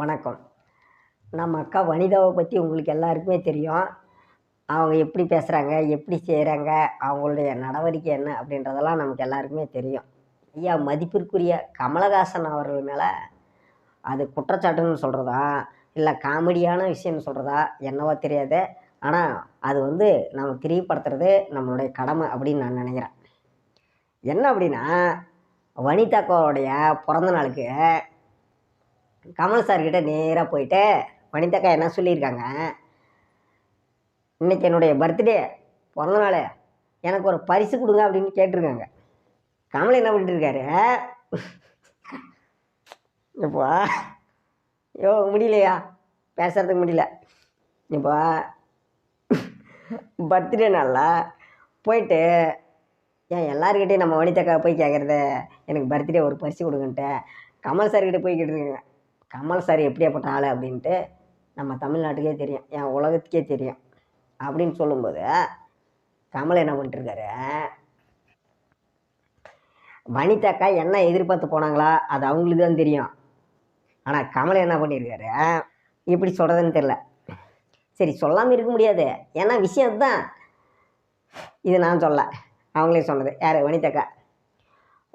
வணக்கம். நம்ம அக்கா வனிதாவை பற்றி உங்களுக்கு எல்லாருக்குமே தெரியும். அவங்க எப்படி பேசுகிறாங்க எப்படி செய்கிறாங்க அவங்களுடைய நடவடிக்கை என்ன அப்படின்றதெல்லாம் நமக்கு எல்லாருக்குமே தெரியும். ஐயா மதிப்பிற்குரிய கமலஹாசன் அவர்கள் மேலே அது குற்றச்சாட்டுன்னு சொல்கிறதா இல்லை காமெடியான விஷயம்னு சொல்கிறதா என்னவோ தெரியாது. ஆனால் அது வந்து நம்ம தெரியப்படுத்துறது நம்மளுடைய கடமை அப்படின்னு நான் நினைக்கிறேன். என்ன அப்படின்னா வனிதாக்காவுடைய பிறந்த நாளுக்கு கமல் சார்கிட்ட நேராக போயிட்டு வனிதாக்கா என்ன சொல்லியிருக்காங்க? இன்னைக்கு என்னுடைய பர்த்டே பிறந்தநாள் எனக்கு ஒரு பரிசு கொடுங்க அப்படின்னு கேட்டிருக்காங்க. கமல் என்ன பண்ணிட்டுருக்காரு இப்போ ஐயோ முடியலையா? பேசுறதுக்கு முடியல. இப்போ பர்த்டே நாளில் போயிட்டு ஏன் எல்லாருக்கிட்டையும் நம்ம வனிதாக்கா போய் கேட்குறது எனக்கு பர்த்டே ஒரு பரிசு கொடுங்கன்ட்டு. கமல் சார்கிட்ட போய் கேட்டிருக்காங்க. கமல் சார் எப்படியாப்பட்ட ஆள் அப்படின்ட்டு நம்ம தமிழ்நாட்டுக்கே தெரியும் என் உலகத்துக்கே தெரியும் அப்படின்னு சொல்லும்போது கமல் என்ன பண்ணிட்டுருக்காரு? வனிதாக்கா என்ன எதிர்பார்த்து போனாங்களா? அது அவங்களுக்கு தான் தெரியும். ஆனால் கமல் என்ன பண்ணியிருக்காரு எப்படி சொல்கிறதுன்னு தெரில சரி சொல்லாமல் இருக்க முடியாது. ஏன்னா விஷயம் அதுதான். இது நான் சொல்ல அவங்களே சொன்னது. யார்? வனிதாக்கா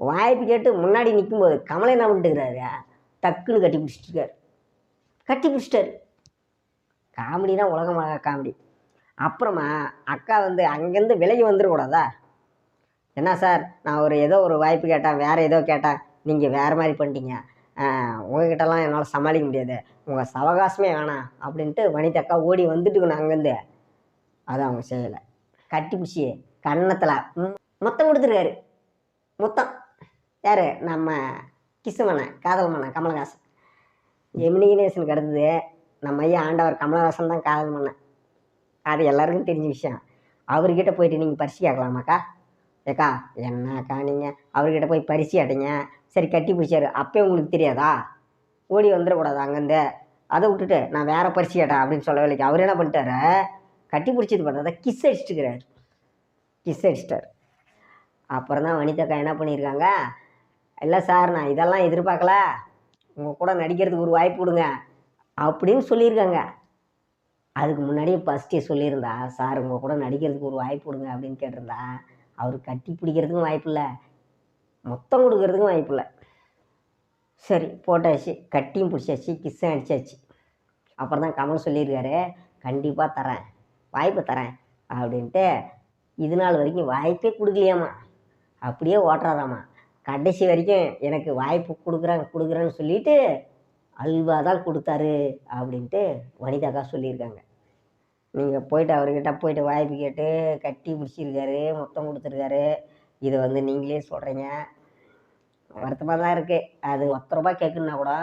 வாய்ப்பு கேட்டு முன்னாடி நிற்கும்போது கமலை என்ன பண்ணிட்டுருக்காரு? டக்குன்னு கட்டி பிடிச்சிட்ருக்காரு கட்டி பிடிச்சிட்டாரு காமெடினா உலகமாக காமெடி. அப்புறமா அக்கா வந்து அங்கேருந்து விலகி வந்துடக்கூடாதா? என்ன சார் நான் ஒரு ஏதோ ஒரு வாய்ப்பு கேட்டேன் வேறு ஏதோ கேட்டேன். நீங்கள் வேறு மாதிரி பண்ணிட்டீங்க. உங்ககிட்டலாம் என்னால் சமாளிக்க முடியாது. உங்கள் சவகாசமே வேணாம் அப்படின்ட்டு வனிதக்கா ஓடி வந்துட்டுக்கணும் அங்கேருந்து. அது அவங்க செய்யலை. கட்டி பிடிச்சி கன்னத்தில் மொத்தம் கொடுத்துருக்காரு. மொத்தம். யார்? நம்ம கிசு மன்னன் காதல் மன்னன் கமலஹாசன். ஜெமினி கணேசனுக்கு அடுத்தது நம்ம ஐயா ஆண்டவர் கமலஹாசன் தான் காதல் மன்னன் அது எல்லாருக்கும் தெரிஞ்ச விஷயம். அவர்கிட்ட போயிட்டு நீங்கள் பரிசு கேட்கலாமாக்கா? ஏக்கா என்னக்கா நீங்கள் அவர்கிட்ட போய் பரிசு கேட்டீங்க. சரி கட்டி பிடிச்சாரு. அப்போ உங்களுக்கு தெரியாதா? ஓடி வந்துடக்கூடாது அங்கேருந்து. அதை விட்டுட்டு நான் வேறு பரிசு கேட்டேன் அப்படின்னு சொல்ல வேலைக்கு. அவர் என்ன பண்ணிட்டாரு? கட்டி பிடிச்சது பார்த்தா கிஸ் அடிச்சுட்டுக்கிறாரு கிஸ் அடிச்சிட்டார். அப்புறம் தான் வனிதாக்கா என்ன பண்ணியிருக்காங்க? இல்லை சார் நான் இதெல்லாம் எதிர்பார்க்கல. உங்கள் கூட நடிக்கிறதுக்கு ஒரு வாய்ப்பு கொடுங்க. அப்படின்னு சொல்லியிருக்காங்க. அதுக்கு முன்னாடியே ஃபஸ்ட்டே சொல்லியிருந்தா சார் உங்கள் கூட நடிக்கிறதுக்கு ஒரு வாய்ப்பு கொடுங்க அப்படின்னு கேட்டிருந்தா அவர் கட்டி பிடிக்கிறதுக்கும் வாய்ப்பு இல்லை. மொத்தம் கொடுக்கறதுக்கும் வாய்ப்பு இல்லை. சரி போட்டாச்சு. கட்டியும் பிடிச்சாச்சு கிஸ்ஸும் அடித்தாச்சு அப்புறம் தான் கமல் சொல்லியிருக்காரு கண்டிப்பாக தரேன். வாய்ப்பு தரேன். அப்படின்ட்டு இது நாள் வரைக்கும் வாய்ப்பே கொடுக்கலையாமா? அப்படியே ஓட்டுறாராம்மா கடைசி வரைக்கும் எனக்கு வாய்ப்பு கொடுக்குறாங்க கொடுக்குறேன்னு சொல்லிட்டு அல்வா தான் கொடுத்தாரு அப்படின்ட்டு வனிதாக்கா சொல்லியிருக்காங்க. நீங்கள் போயிட்டு அவர்கிட்ட போயிட்டு வாய்ப்பு கேட்டு கட்டி பிடிச்சிருக்காரு மொத்தம் கொடுத்துருக்காரு. இதை வந்து நீங்களே சொல்கிறீங்க வருத்தமாக தான் இருக்குது அது ஒத்த ரூபா கேட்குன்னா கூட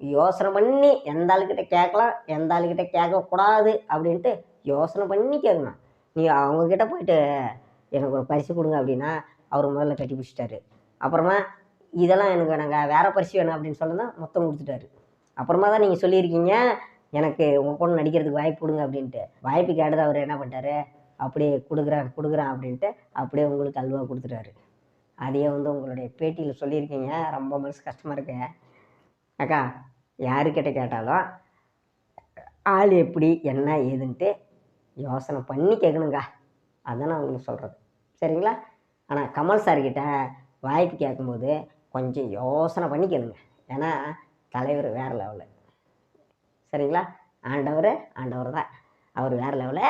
யோசனை பண்ணி எந்த ஆளுக்கிட்ட கேட்கலாம் எந்த ஆளுக்கிட்ட கேட்கக்கூடாது அப்படின்ட்டு யோசனை பண்ணி கேட்கணும். நீ அவங்கக்கிட்ட போயிட்டு எனக்கு ஒரு பரிசு கொடுங்க அப்படின்னா அவர் முதல்ல கட்டி பிடிச்சிட்டாரு அப்புறமா இதெல்லாம் எனக்கு நாங்கள் வேறு பரிசு வேணும் அப்படின்னு சொல்லதான் மொத்தம் கொடுத்துட்டாரு. அப்புறமா தான் நீங்கள் சொல்லியிருக்கீங்க எனக்கு உங்கள் பொண்ணு நடிக்கிறதுக்கு வாய்ப்பு கொடுங்க அப்படின்ட்டு. வாய்ப்பு கேட்டது அவர் என்ன பண்ணிட்டாரு? அப்படியே கொடுக்குறேன் கொடுக்குறேன் அப்படின்ட்டு அப்படியே உங்களுக்கு அல்வா கொடுத்துட்டாரு. அதையே வந்து உங்களுடைய பேட்டியில் சொல்லியிருக்கீங்க. ரொம்ப மனசு கஷ்டமாக இருக்கு. அக்கா யாருக்கிட்ட கேட்டாலும் ஆள் எப்படி என்ன ஏதுன்ட்டு யோசனை பண்ணி கேட்கணுங்க அதான் நான் உங்களுக்கு சொல்கிறது சரிங்களா? ஆனால் கமல் சார்கிட்ட வாய்ப்பு கேட்கும்போது கொஞ்சம் யோசனை பண்ணி கேளுங்க. ஏன்னா தலைவர் வேறு லெவலு சரிங்களா? ஆண்டவர் ஆண்டவர் தான் அவர் வேறு லெவலு